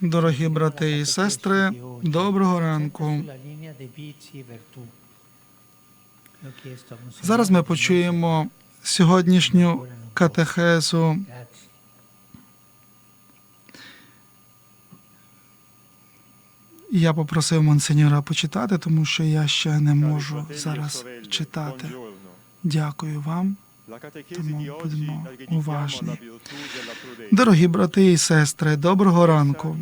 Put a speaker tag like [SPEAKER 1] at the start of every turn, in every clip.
[SPEAKER 1] Дорогі брати і сестри, доброго ранку. Зараз ми почуємо сьогоднішню катехезу. Я попросив монсеньора почитати, тому що я ще не можу зараз читати. Дякую вам.
[SPEAKER 2] Тому уважні.
[SPEAKER 1] Дорогі брати і сестри, доброго ранку.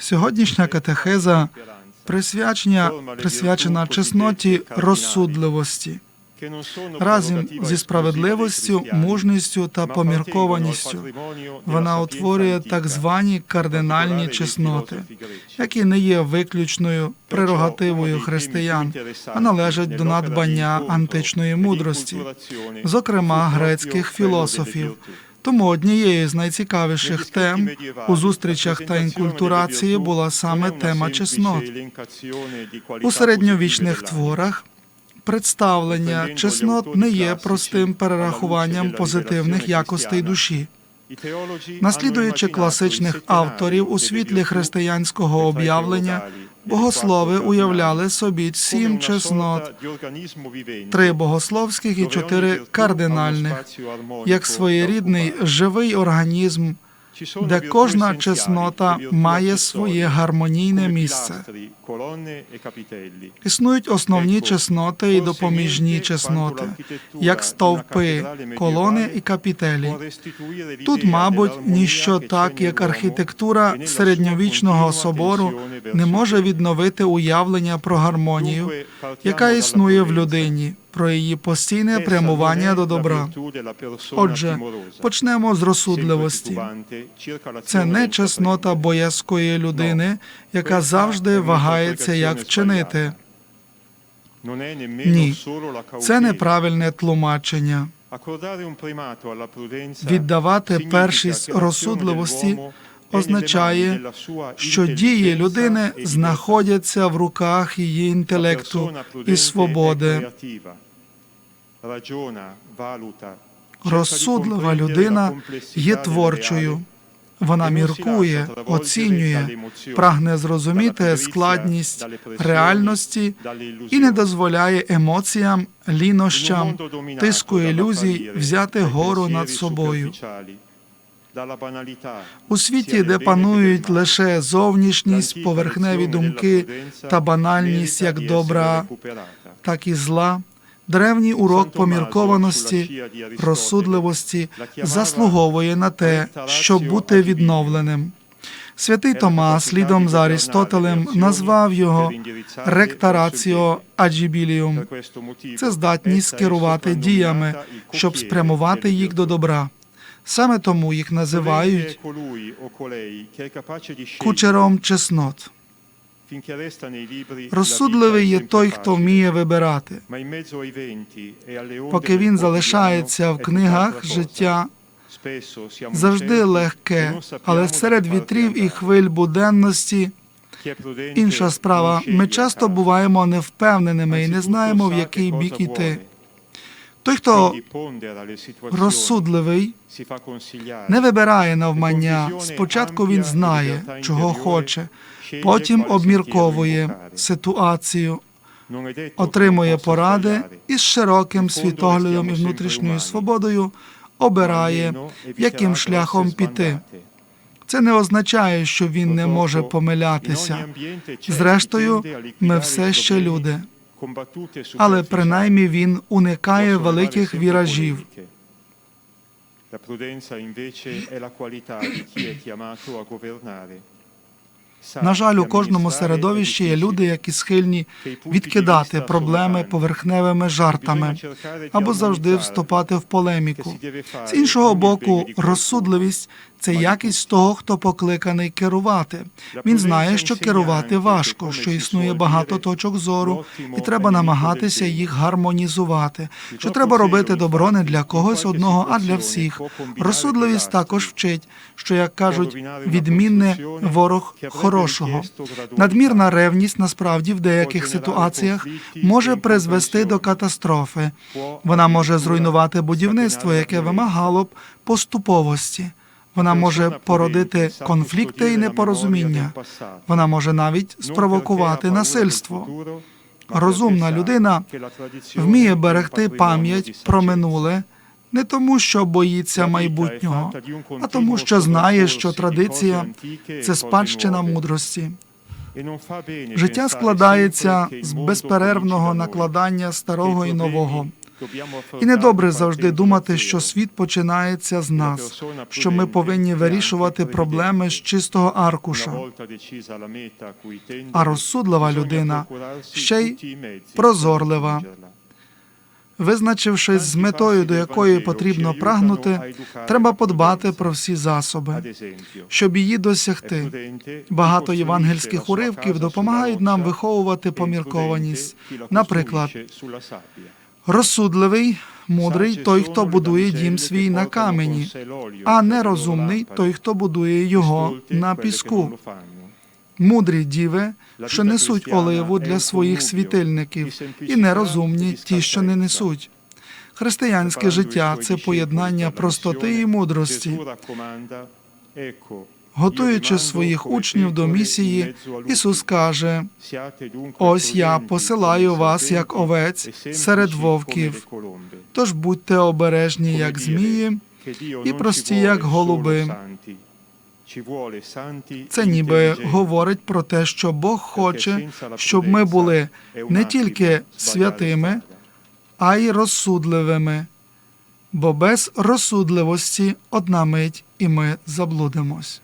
[SPEAKER 1] Сьогоднішня катехеза присвячена чесноті розсудливості разом зі справедливістю, мужністю та поміркованістю. Вона утворює так звані кардинальні чесноти, які не є виключною прерогативою християн, а належать до надбання античної мудрості, зокрема грецьких філософів. Тому однією з найцікавіших тем у зустрічах та інкультурації була саме тема чеснот. У середньовічних творах представлення. Чеснот не є простим перерахуванням позитивних якостей душі. Наслідуючи класичних авторів у світлі християнського об'явлення, богослови уявляли собі сім чеснот, три богословських і чотири кардинальних, як своєрідний живий організм, де кожна чеснота має своє гармонійне місце. Існують основні чесноти і допоміжні чесноти, як стовпи, колони і капітелі. Тут, мабуть, ніщо так, як архітектура середньовічного собору не може відновити уявлення про гармонію, яка існує в людині, про її постійне прямування до добра. Отже, почнемо з розсудливості. Це не чеснота боязкої людини, яка завжди вагається, як вчинити.
[SPEAKER 2] Ні,
[SPEAKER 1] Це неправильне тлумачення.
[SPEAKER 2] Віддавати першість розсудливості означає, що дії людини знаходяться в руках її інтелекту і свободи.
[SPEAKER 1] Розсудлива людина є творчою. Вона міркує, оцінює, прагне зрозуміти складність реальності і не дозволяє емоціям, лінощам, тиску ілюзій взяти гору над собою. У світі, де панують лише зовнішність, поверхневі думки та банальність як добра, так і зла, древній урок поміркованості, розсудливості заслуговує на те, щоб бути відновленим. Святий Томас, слідом за Арістотелем, назвав його ректараціо аджібіліум. Це здатність керувати діями, щоб спрямувати їх до добра. Саме тому їх називають кучером чеснот. Розсудливий є той, хто вміє вибирати. Поки він залишається в книгах життя завжди легке, але серед вітрів і хвиль буденності інша справа. Ми часто буваємо невпевненими і не знаємо, в який бік іти. Той, хто розсудливий, не вибирає навмання. Спочатку він знає, чого хоче, потім обмірковує ситуацію, отримує поради і з широким світоглядом і внутрішньою свободою обирає, яким шляхом піти. Це не означає, що він не може помилятися. Зрештою, ми все ще люди, але принаймні він уникає великих віражів. На жаль, у кожному середовищі є люди, які схильні відкидати проблеми поверхневими жартами або завжди вступати в полеміку. З іншого боку, розсудливість це якість того, хто покликаний керувати. Він знає, що керувати важко, що існує багато точок зору, і треба намагатися їх гармонізувати. Що треба робити добро не для когось одного, а для всіх. Розсудливість також вчить, що як кажуть, відмінне ворог хорошого. Надмірна ревність насправді в деяких ситуаціях може призвести до катастрофи. Вона може зруйнувати будівництво, яке вимагало б поступовості. Вона може породити конфлікти і непорозуміння. Вона може навіть спровокувати насильство. Розумна людина вміє берегти пам'ять про минуле не тому, що боїться майбутнього, а тому, що знає, що традиція це спадщина мудрості. Життя складається з безперервного накладання старого і нового. І недобре завжди думати, що світ починається з нас, що ми повинні вирішувати проблеми з чистого аркуша.
[SPEAKER 2] А розсудлива людина ще й прозорлива.
[SPEAKER 1] Визначившись з метою, до якої потрібно прагнути, треба подбати про всі засоби, щоб її досягти. Багато євангельських уривків допомагають нам виховувати поміркованість. Наприклад, розсудливий, мудрий той, хто будує дім свій на камені, а нерозумний той, хто будує його на піску. Мудрі діви, що несуть оливу для своїх світильників, і нерозумні ті, що не несуть. Християнське життя це поєднання простоти і мудрості. Готуючи своїх учнів до місії, Ісус каже:
[SPEAKER 2] Ось я посилаю вас як овець серед вовків.
[SPEAKER 1] тож будьте обережні, як змії,
[SPEAKER 2] і прості, як голуби.
[SPEAKER 1] Це ніби говорить про те, що Бог хоче, щоб ми були не тільки святими, а й розсудливими. Бо без розсудливості одна мить і ми заблудимось.